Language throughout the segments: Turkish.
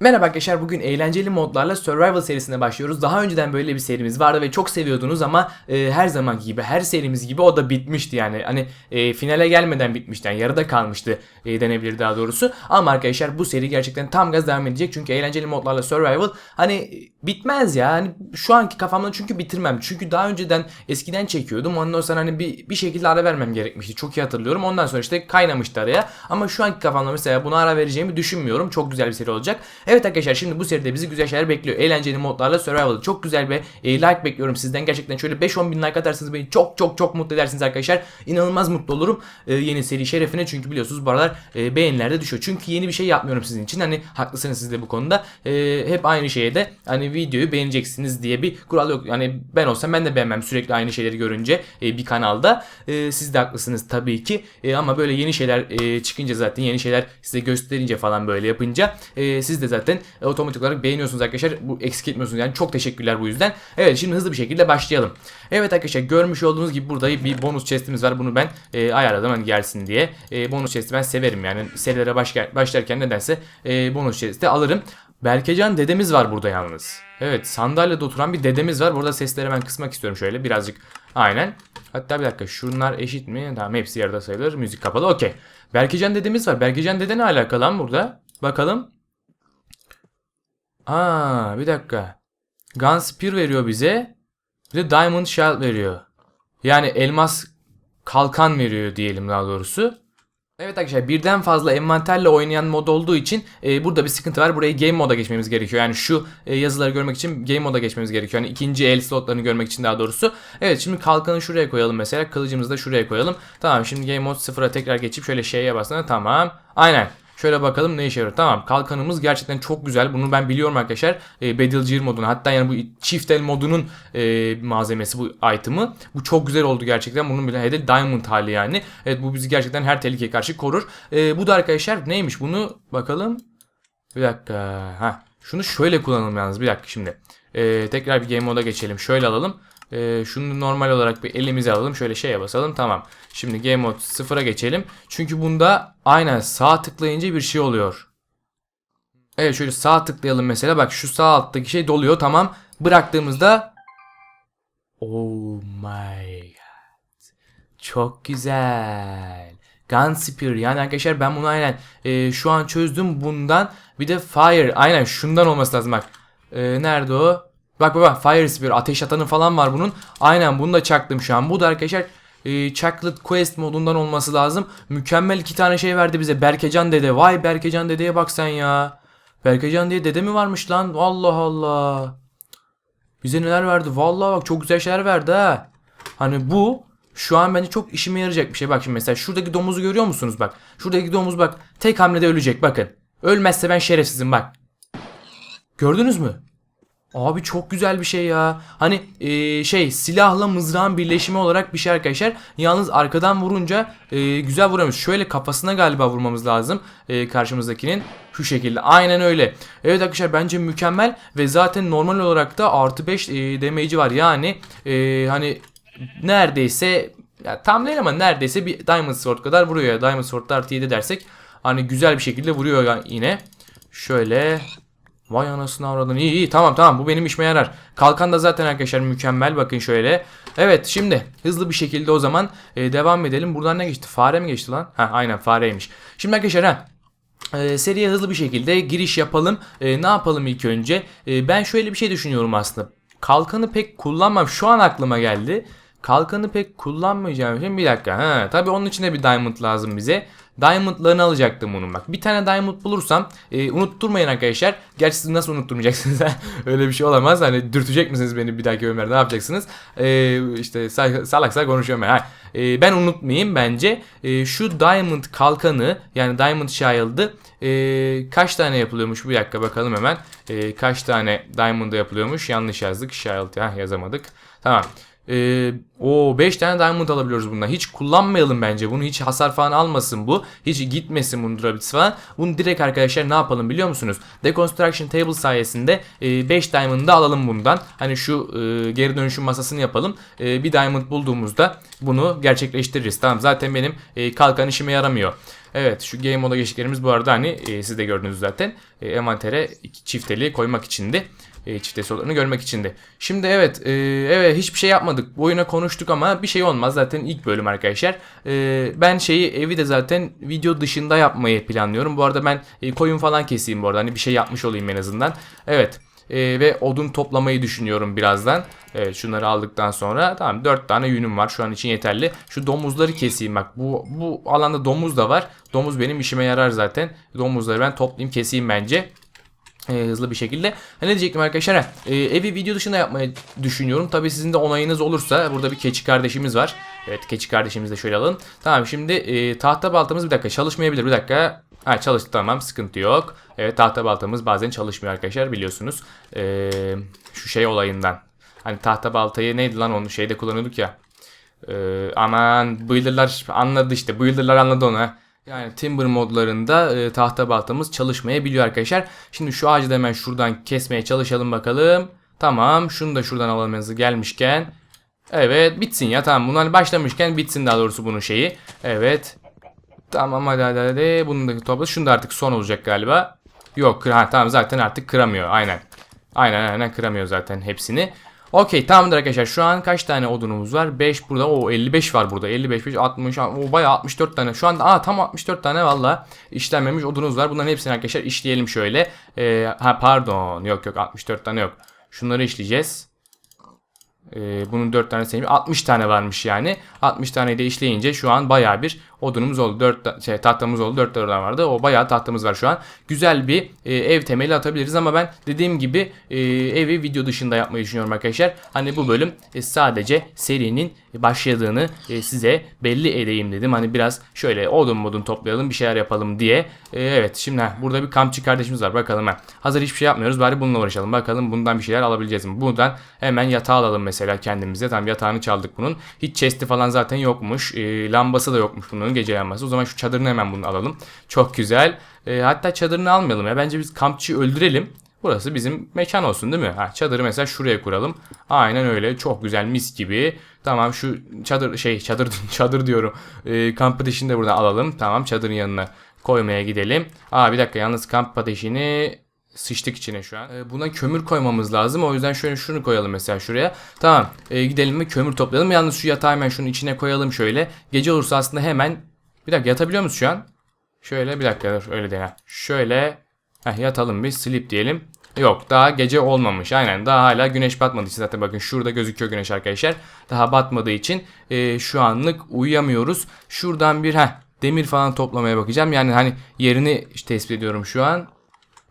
Merhaba arkadaşlar bugün eğlenceli modlarla Survival serisine başlıyoruz. Daha önceden böyle bir serimiz vardı ve çok seviyordunuz ama e, her zamanki gibi her serimiz gibi o da bitmişti yani. Hani e, finale gelmeden bitmişti yani yarıda kalmıştı e, denebilir daha doğrusu. Ama arkadaşlar bu seri gerçekten tam gaz devam edecek çünkü eğlenceli modlarla Survival hani bitmez ya. Hani şu anki kafamda çünkü bitirmem. Çünkü daha önceden eskiden çekiyordum. Ondan sonra hani bir, bir şekilde ara vermem gerekmişti. Çok iyi hatırlıyorum. Ondan sonra işte kaynamıştı araya. Ama şu anki kafamda mesela buna ara vereceğimi düşünmüyorum. Çok güzel bir seri olacak. Evet arkadaşlar şimdi bu seride bizi güzel şeyler bekliyor. Eğlenceli modlarla survival. Çok güzel bir e, like bekliyorum sizden. Gerçekten şöyle 5-10 bin like atarsanız beni çok çok çok mutlu edersiniz arkadaşlar. İnanılmaz mutlu olurum e, yeni seri şerefine. Çünkü biliyorsunuz bu aralar e, beğenilerde düşüyor. Çünkü yeni bir şey yapmıyorum sizin için. Hani haklısınız siz de bu konuda. E, hep aynı şeye de hani videoyu beğeneceksiniz diye bir kural yok. Yani ben olsam ben de beğenmem sürekli aynı şeyleri görünce e, bir kanalda. E, siz de haklısınız tabii ki. E, ama böyle yeni şeyler e, çıkınca zaten yeni şeyler size gösterince falan böyle yapınca e, siz de zaten e, otomatik olarak beğeniyorsunuz arkadaşlar. Bu eksik etmiyorsunuz yani çok teşekkürler bu yüzden. Evet şimdi hızlı bir şekilde başlayalım. Evet arkadaşlar görmüş olduğunuz gibi burada bir bonus chestimiz var. Bunu ben e, ayarladım hani gelsin diye. E, bonus chest'i ben severim yani serilere başlarken nedense e, bonus chest'i alırım. Berkecan dedemiz var burada yalnız. Evet sandalyede oturan bir dedemiz var. Burada sesleri ben kısmak istiyorum şöyle birazcık. Aynen. Hatta bir dakika şunlar eşit mi? Tamam hepsi yarıda sayılır. Müzik kapalı. Okey. Berkecan dedemiz var. Berkecan dede ne alakalı lan burada? Bakalım. Aa bir dakika. Gun Spear veriyor bize. Bir de Diamond Shell veriyor. Yani elmas kalkan veriyor diyelim daha doğrusu. Evet arkadaşlar birden fazla envanterle oynayan mod olduğu için e, burada bir sıkıntı var. Buraya game moda geçmemiz gerekiyor. Yani şu e, yazıları görmek için game moda geçmemiz gerekiyor. Yani ikinci el slotlarını görmek için daha doğrusu. Evet şimdi kalkanı şuraya koyalım mesela. Kılıcımızı da şuraya koyalım. Tamam şimdi game mode sıfıra tekrar geçip şöyle şeye basına tamam. Aynen. Şöyle bakalım ne işe yarıyor. Tamam kalkanımız gerçekten çok güzel. Bunu ben biliyorum arkadaşlar. E, Battlegear modunu hatta yani bu çift el modunun e, malzemesi bu item'ı. Bu çok güzel oldu gerçekten. Bunun bile hedef diamond hali yani. Evet bu bizi gerçekten her tehlikeye karşı korur. E, bu da arkadaşlar neymiş bunu bakalım. Bir dakika. Ha. Şunu şöyle kullanalım yalnız bir dakika şimdi. E, tekrar bir game moda geçelim. Şöyle alalım. Ee, şunu normal olarak bir elimize alalım. Şöyle şeye basalım. Tamam. Şimdi game mode sıfıra geçelim. Çünkü bunda aynen sağ tıklayınca bir şey oluyor. Evet şöyle sağ tıklayalım mesela. Bak şu sağ alttaki şey doluyor. Tamam. Bıraktığımızda Oh my god. Çok güzel. Gun Spear yani arkadaşlar ben bunu aynen e, şu an çözdüm bundan bir de Fire aynen şundan olması lazım bak. E, nerede o? Bak bak Fire Spear ateş atanı falan var bunun. Aynen bunu da çaktım şu an. Bu da arkadaşlar e, Chocolate Quest modundan olması lazım. Mükemmel iki tane şey verdi bize. Berkecan dede. Vay Berkecan dedeye bak sen ya. Berkecan diye dede mi varmış lan? Allah Allah. Bize neler verdi? Vallahi bak çok güzel şeyler verdi ha. Hani bu şu an bence çok işime yarayacak bir şey. Bak şimdi mesela şuradaki domuzu görüyor musunuz bak. Şuradaki domuz bak tek hamlede ölecek bakın. Ölmezse ben şerefsizim bak. Gördünüz mü? Abi çok güzel bir şey ya. Hani e, şey silahla mızrağın birleşimi olarak bir şey arkadaşlar. Yalnız arkadan vurunca e, güzel vuramıyoruz. Şöyle kafasına galiba vurmamız lazım e, karşımızdakinin. Şu şekilde. Aynen öyle. Evet arkadaşlar bence mükemmel ve zaten normal olarak da artı 5 e, damage'i var. Yani e, hani neredeyse ya tam değil ama neredeyse bir Diamond Sword kadar vuruyor. Diamond Sword'da artı 7 dersek hani güzel bir şekilde vuruyor yine. Şöyle Vay anasını avradın. İyi iyi tamam tamam bu benim işime yarar. Kalkan da zaten arkadaşlar mükemmel bakın şöyle. Evet şimdi hızlı bir şekilde o zaman e, devam edelim. Buradan ne geçti? Fare mi geçti lan? Ha aynen fareymiş. Şimdi arkadaşlar ha e, seriye hızlı bir şekilde giriş yapalım. E, ne yapalım ilk önce? E, ben şöyle bir şey düşünüyorum aslında. Kalkanı pek kullanmam. Şu an aklıma geldi. Kalkanı pek kullanmayacağım için bir dakika. Ha, tabii onun için de bir diamond lazım bize. Diamond'larını alacaktım bunun bak. Bir tane diamond bulursam e, unutturmayın arkadaşlar. Gerçi siz nasıl unutturmayacaksınız? Öyle bir şey olamaz. Hani dürtecek misiniz beni bir dahaki ömerde ne yapacaksınız? E, işte salak salak konuşuyorum ben. Ha, e, ben unutmayayım bence. E, şu diamond kalkanı yani diamond shield'ı e, kaç tane yapılıyormuş? Bir dakika bakalım hemen. E, kaç tane diamond'da yapılıyormuş? Yanlış yazdık. Shield ya yazamadık. Tamam. Ee, o 5 tane diamond alabiliyoruz bundan. Hiç kullanmayalım bence. Bunu hiç hasar falan almasın bu. Hiç gitmesin bunun durability falan. Bunu direkt arkadaşlar ne yapalım biliyor musunuz? Deconstruction table sayesinde 5 e, diamond'ı alalım bundan. Hani şu e, geri dönüşüm masasını yapalım. E, bir diamond bulduğumuzda bunu gerçekleştiririz. Tamam zaten benim e, kalkan işime yaramıyor. Evet şu game moda geçtiklerimiz bu arada hani e, siz de gördünüz zaten. E, envantere iki çifteli koymak içindi. E, çiftesi olanı görmek içindi. Şimdi evet e, evet hiçbir şey yapmadık. Bu oyuna konuştuk ama bir şey olmaz. Zaten ilk bölüm arkadaşlar. E, ben şeyi evi de zaten video dışında yapmayı planlıyorum. Bu arada ben e, koyun falan keseyim bu arada. Hani bir şey yapmış olayım en azından. Evet. E, ve odun toplamayı düşünüyorum birazdan. Evet şunları aldıktan sonra tamam 4 tane yünüm var şu an için yeterli. Şu domuzları keseyim bak bu bu alanda domuz da var. Domuz benim işime yarar zaten. Domuzları ben toplayayım keseyim bence. Ee, hızlı bir şekilde. Ha, ne diyecektim arkadaşlar? E, evi video dışında yapmayı düşünüyorum. Tabii sizin de onayınız olursa burada bir keçi kardeşimiz var. Evet keçi kardeşimizi de şöyle alın. Tamam şimdi e, tahta baltamız bir dakika çalışmayabilir. Bir dakika. Ha çalıştı tamam sıkıntı yok. Evet tahta baltamız bazen çalışmıyor arkadaşlar biliyorsunuz. Ee, şu şey olayından. Hani tahta baltayı neydi lan onu şeyde kullanıyorduk ya. Ee, aman builder'lar anladı işte. Builder'lar anladı onu. Yani Timber modlarında e, tahta baltamız çalışmayabiliyor arkadaşlar. Şimdi şu ağacı da hemen şuradan kesmeye çalışalım bakalım. Tamam şunu da şuradan alalım hızlı gelmişken. Evet bitsin ya tamam bunlar başlamışken bitsin daha doğrusu bunun şeyi. Evet. Tamam hadi hadi hadi bunu da topla. Şunu da artık son olacak galiba. Yok ha, tamam zaten artık kıramıyor aynen. Aynen aynen kıramıyor zaten hepsini. Okey tamamdır arkadaşlar. Şu an kaç tane odunumuz var? 5 burada. O 55 var burada. 55 5 60 o bayağı 64 tane. Şu anda aa tam 64 tane valla işlenmemiş odunumuz var. Bunların hepsini arkadaşlar işleyelim şöyle. Ee, ha pardon. Yok yok 64 tane yok. Şunları işleyeceğiz. Ee, bunun 4 tane sayımı 60 tane varmış yani. 60 taneyi de işleyince şu an baya bir odunumuz oldu. 4 şey, tahtamız oldu. 4 tane vardı. O bayağı tahtamız var şu an. Güzel bir e, ev temeli atabiliriz ama ben dediğim gibi e, evi video dışında yapmayı düşünüyorum arkadaşlar. Hani bu bölüm e, sadece serinin başladığını e, size belli edeyim dedim. Hani biraz şöyle odun modun toplayalım bir şeyler yapalım diye. E, evet şimdi heh, burada bir kampçı kardeşimiz var. Bakalım ha. Hazır hiçbir şey yapmıyoruz. Bari bununla uğraşalım. Bakalım bundan bir şeyler alabileceğiz mi? Buradan hemen yatağı alalım mesela kendimize. Tamam yatağını çaldık bunun. Hiç chest'i falan zaten yokmuş. E, lambası da yokmuş bunun gece lambası. O zaman şu çadırını hemen bunu alalım. Çok güzel. E, hatta çadırını almayalım ya. Bence biz kampçıyı öldürelim. Burası bizim mekan olsun değil mi? Ha, çadırı mesela şuraya kuralım. Aynen öyle. Çok güzel mis gibi. Tamam şu çadır şey çadır çadır diyorum. E, kamp ateşini de buradan alalım. Tamam çadırın yanına koymaya gidelim. Aa bir dakika yalnız kamp ateşini sıçtık içine şu an. E, buna kömür koymamız lazım. O yüzden şöyle şunu koyalım mesela şuraya. Tamam. E, gidelim ve kömür toplayalım. Yalnız şu yatağı hemen şunun içine koyalım şöyle. Gece olursa aslında hemen bir dakika yatabiliyor muyuz şu an? Şöyle bir dakika dur öyle dene. Şöyle heh, yatalım bir sleep diyelim. Yok daha gece olmamış aynen daha hala güneş batmadığı için zaten bakın şurada gözüküyor güneş arkadaşlar. Daha batmadığı için e, şu anlık uyuyamıyoruz. Şuradan bir heh, demir falan toplamaya bakacağım. Yani hani yerini işte tespit ediyorum şu an.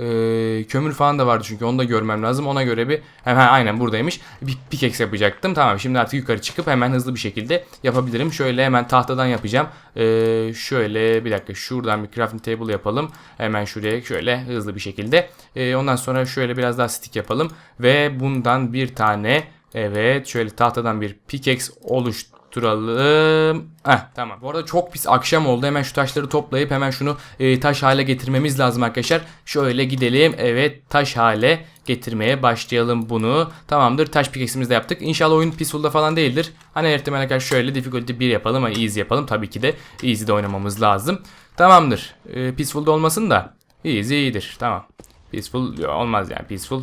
Ee, kömür falan da vardı çünkü onu da görmem lazım. Ona göre bir hemen aynen buradaymış. Bir pickaxe yapacaktım. Tamam şimdi artık yukarı çıkıp hemen hızlı bir şekilde yapabilirim. Şöyle hemen tahtadan yapacağım. Ee, şöyle bir dakika şuradan bir crafting table yapalım. Hemen şuraya şöyle hızlı bir şekilde. Ee, ondan sonra şöyle biraz daha stick yapalım. Ve bundan bir tane evet şöyle tahtadan bir pickaxe oluşturalım. Heh, tamam. Bu arada çok pis akşam oldu. Hemen şu taşları toplayıp hemen şunu e, taş hale getirmemiz lazım arkadaşlar. Şöyle gidelim. Evet taş hale getirmeye başlayalım bunu. Tamamdır. Taş pickaxe'imizi de yaptık. İnşallah oyun peaceful'da falan değildir. Hani her ihtimalle karşı şöyle difficulty 1 yapalım ama easy yapalım. Tabii ki de easy'de oynamamız lazım. Tamamdır. E, peaceful'da olmasın da easy iyidir. Tamam. Peaceful olmaz yani. Peaceful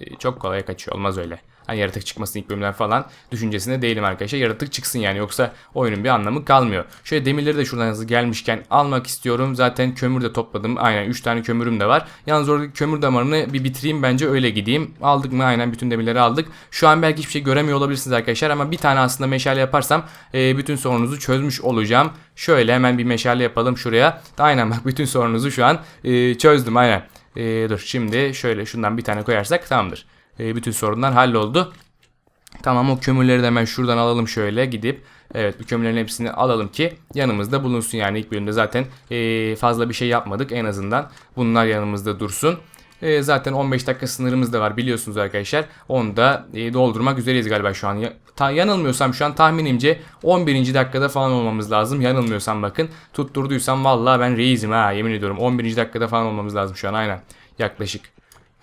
e, çok kolay kaçıyor. Olmaz öyle. Hani yaratık çıkmasın ilk bölümden falan düşüncesinde değilim arkadaşlar. Yaratık çıksın yani yoksa oyunun bir anlamı kalmıyor. Şöyle demirleri de şuradan hızlı gelmişken almak istiyorum. Zaten kömür de topladım. Aynen 3 tane kömürüm de var. Yalnız oradaki kömür damarını bir bitireyim bence öyle gideyim. Aldık mı? Aynen bütün demirleri aldık. Şu an belki hiçbir şey göremiyor olabilirsiniz arkadaşlar ama bir tane aslında meşale yaparsam e, bütün sorununuzu çözmüş olacağım. Şöyle hemen bir meşale yapalım şuraya. Aynen bak bütün sorununuzu şu an e, çözdüm aynen. E, dur şimdi şöyle şundan bir tane koyarsak tamamdır. E, bütün sorunlar halloldu. Tamam o kömürleri de hemen şuradan alalım şöyle gidip. Evet bu kömürlerin hepsini alalım ki yanımızda bulunsun. Yani ilk bölümde zaten e, fazla bir şey yapmadık en azından. Bunlar yanımızda dursun. E, zaten 15 dakika sınırımız da var biliyorsunuz arkadaşlar. Onu da doldurmak üzereyiz galiba şu an. Yanılmıyorsam şu an tahminimce 11. dakikada falan olmamız lazım. Yanılmıyorsam bakın. Tutturduysam vallahi ben reisim ha yemin ediyorum. 11. dakikada falan olmamız lazım şu an aynen. Yaklaşık.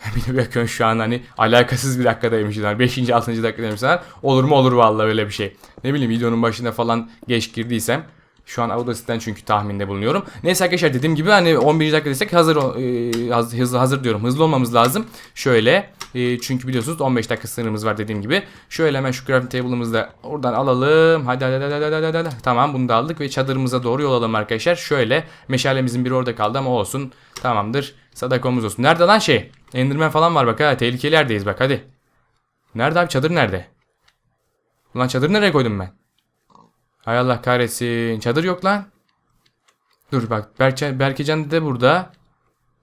bir bakın şu an hani alakasız bir dakikadaymışız. Yani 5. 6. dakikadaymışlar. Olur mu olur vallahi öyle bir şey. Ne bileyim videonun başında falan geç girdiysem Şu an Audacity'den çünkü tahminde bulunuyorum. Neyse arkadaşlar dediğim gibi hani 11. dakika desek hazır e, hızlı hazır diyorum. Hızlı olmamız lazım. Şöyle e, çünkü biliyorsunuz 15 dakika sınırımız var dediğim gibi. Şöyle hemen şu crafting table'ımızı da oradan alalım. Hadi hadi hadi hadi hadi. hadi. Tamam bunu da aldık ve çadırımıza doğru yol alalım arkadaşlar. Şöyle meşalemizin biri orada kaldı ama olsun. Tamamdır. Sadakomuz olsun. Nerede lan şey? Enderman falan var bak ha. Tehlikeli yerdeyiz bak hadi. Nerede abi çadır nerede? Ulan çadır nereye koydum ben? Hay Allah kahretsin. Çadır yok lan. Dur bak Berke, Berkecan de burada.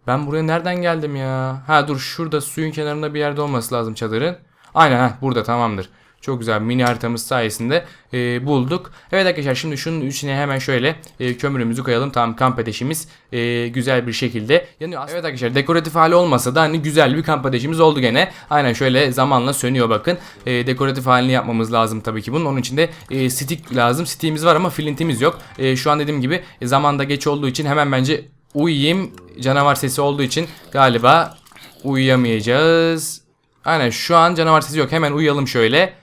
Ben buraya nereden geldim ya? Ha dur şurada suyun kenarında bir yerde olması lazım çadırın. Aynen ha burada tamamdır. Çok güzel mini haritamız sayesinde e, bulduk. Evet arkadaşlar şimdi şunun içine hemen şöyle e, kömürümüzü koyalım. Tamam kamp ateşimiz e, güzel bir şekilde yanıyor. Evet arkadaşlar dekoratif hali olmasa da hani güzel bir kamp ateşimiz oldu gene. Aynen şöyle zamanla sönüyor bakın. E, dekoratif halini yapmamız lazım tabii ki bunun. Onun için de e, stick lazım. Stick'imiz var ama flintimiz yok. E, şu an dediğim gibi e, zamanda geç olduğu için hemen bence uyuyayım. Canavar sesi olduğu için galiba uyuyamayacağız. Aynen şu an canavar sesi yok. Hemen uyuyalım şöyle.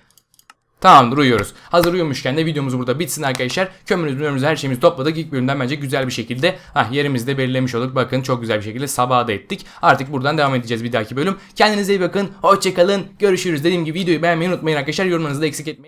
Tamamdır uyuyoruz. Hazır uyumuşken de videomuz burada bitsin arkadaşlar. Kömürümüzü, mürümüzü, her şeyimizi topladık. İlk bölümden bence güzel bir şekilde hah, yerimizi belirlemiş olduk. Bakın çok güzel bir şekilde sabaha da ettik. Artık buradan devam edeceğiz bir dahaki bölüm. Kendinize iyi bakın. Hoşçakalın. Görüşürüz. Dediğim gibi videoyu beğenmeyi unutmayın arkadaşlar. Yorumlarınızı da eksik etmeyin.